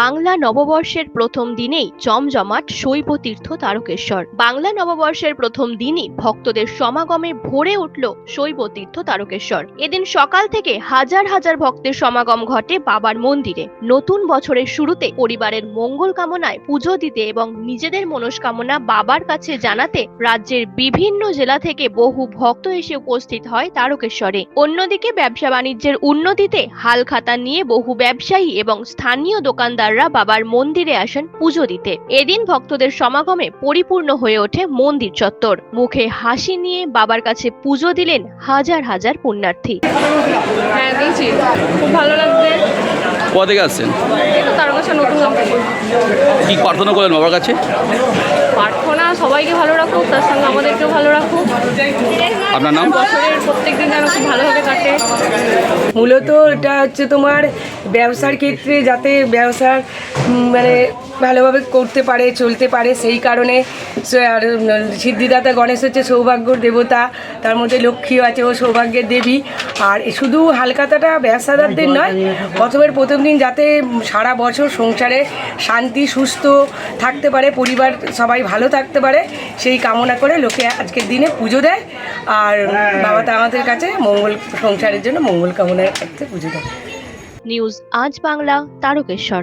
বাংলা নববর্ষের প্রথম দিনেই জমজমাট শৈব তীর্থ তারকেশ্বর। বাংলা নববর্ষের প্রথম দিনই ভক্তদের সমাগমে ভরে উঠল শৈব তীর্থ তারকেশ্বর। এদিন সকাল থেকে হাজার হাজার ভক্তের সমাগম ঘটে বাবার মন্দিরে। নতুন বছরের শুরুতে পরিবারের মঙ্গল কামনায় পুজো দিতে এবং নিজেদের মনস্কামনা বাবার কাছে জানাতে রাজ্যের বিভিন্ন জেলা থেকে বহু ভক্ত এসে উপস্থিত হয় তারকেশ্বরে। অন্যদিকে ব্যবসা বাণিজ্যের উন্নতিতে হালখাতা নিয়ে বহু ব্যবসায়ী এবং স্থানীয় দোকানদাররা বাবার মন্দিরে আসেন পুজো দিতে। এদিন ভক্তদের সমাগমে পরিপূর্ণ হয়ে ওঠে মন্দির চত্বর। মুখে হাসি নিয়ে বাবার কাছে পুজো দিলেন হাজার হাজার পুণ্যার্থী। হ্যাঁ দিয়েছি। খুব ভালো লাগছে। কোথা থেকে আসছেন? তার কাছে নতুন কি প্রার্থনা করলেন বাবার কাছে? প্রার্থনা সবাইকে ভালো রাখুক তার সঙ্গে আমাদেরকেও ভালো রাখুক। আপনার নাম? বছরের প্রত্যেক দিন যেন খুব ভালোভাবে কাটে মূলত এটা হচ্ছে তোমার ব্যবসার ক্ষেত্রে যাতে ব্যবসার মানে ভালোভাবে করতে পারে চলতে পারে সেই কারণে আর সিদ্ধিদাতা গণেশ হচ্ছে সৌভাগ্যর দেবতা তার মধ্যে লক্ষ্মী আছে ও সৌভাগ্যের দেবী। আর শুধু হালকাতাটা ব্যবসাদারদের নয় প্রথমের প্রথম দিন যাতে সারা বছর সংসারে শান্তি সুস্থ থাকতে পারে পরিবার সবাই ভালো থাকতে পারে সেই কামনা করে লোকে আজকের দিনে পুজো দেয়। আর বাবা তা আমাদের কাছে মঙ্গল সংসারের জন্য মঙ্গল কামনায় একটা পুজো দেয়। নিউজ আজ বাংলা তারকেশ্বর।